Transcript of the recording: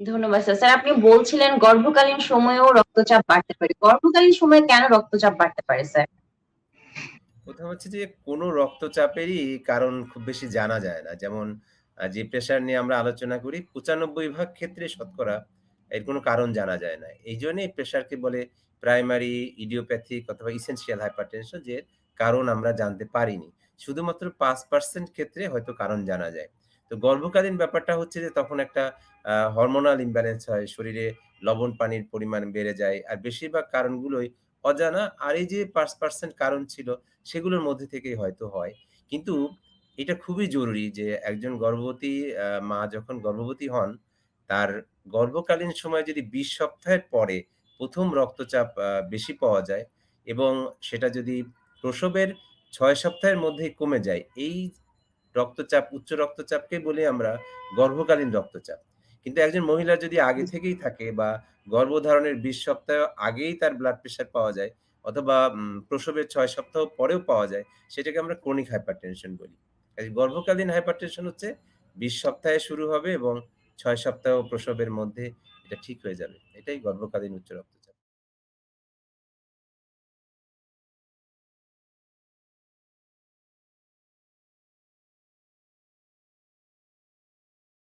ধন্যবাদ sir. Sir আপনি বলছিলেন গর্ভকালীন সময়েও রক্তচাপ বাড়তে পারে। গর্ভকালীন সময়ে কেন রক্তচাপ বাড়তে পারে স্যার? কথা হচ্ছে যে রক্তচাপেরই কারণ খুব বেশি জানা যায় না। যেমন যে প্রেশার নিয়ে আমরা আলোচনা করি ৯৫ ভাগ ক্ষেত্রে শতকরা এর কোনো কারণ জানা যায় না। এই এইজন্যই প্রেশারকে বলে প্রাইমারি ইডিওপ্যাথিক অথবা essential hypertension, যে কারণ আমরা জানতে পারিনি। শুধুমাত্র ৫% ক্ষেত্রে হয়তো কারণ জানা যায়। তো গর্ভকালীন ব্যাপারটা হচ্ছে যে তখন একটা হরমোনাল imbalance হয়। শরীরে লবণ পানির পরিমাণ বেড়ে যায়। আর বেশিরভাগ কারণগুলোই অজানা। আর এই যে পাঁচ পার্সেন্ট কারণ ছিল সেগুলোর মধ্যে থেকেই হয়তো হয়। কিন্তু এটা খুবই জরুরি যে একজন গর্ভবতী মা যখন গর্ভবতী হন, তার গর্ভকালীন সময় যদি ২০ সপ্তাহের পরে প্রথম রক্তচাপ বেশি পাওয়া যায় এবং সেটা যদি প্রসবের ছয় সপ্তাহের মধ্যেই কমে যায়, এই রক্তচাপ উচ্চ রক্তচাপকে বলি আমরা গর্ভকালীন রক্তচাপ। কিন্তু একজন মহিলা যদি আগে থেকেই থাকে বা গর্ভধারণের ২০ সপ্তাহ আগেই তার ব্লাড প্রেশার পাওয়া যায় অথবা প্রসবের ছয় সপ্তাহ পরেও পাওয়া যায়, সেটাকে আমরা ক্রনিক হাইপারটেনশন বলি। গর্ভকালীন হাইপারটেনশন হচ্ছে ২০ সপ্তাহে শুরু হবে এবং ছয় সপ্তাহ প্রসবের মধ্যে এটা ঠিক হয়ে যাবে। এটাই গর্ভকালীন উচ্চ রক্তচাপ।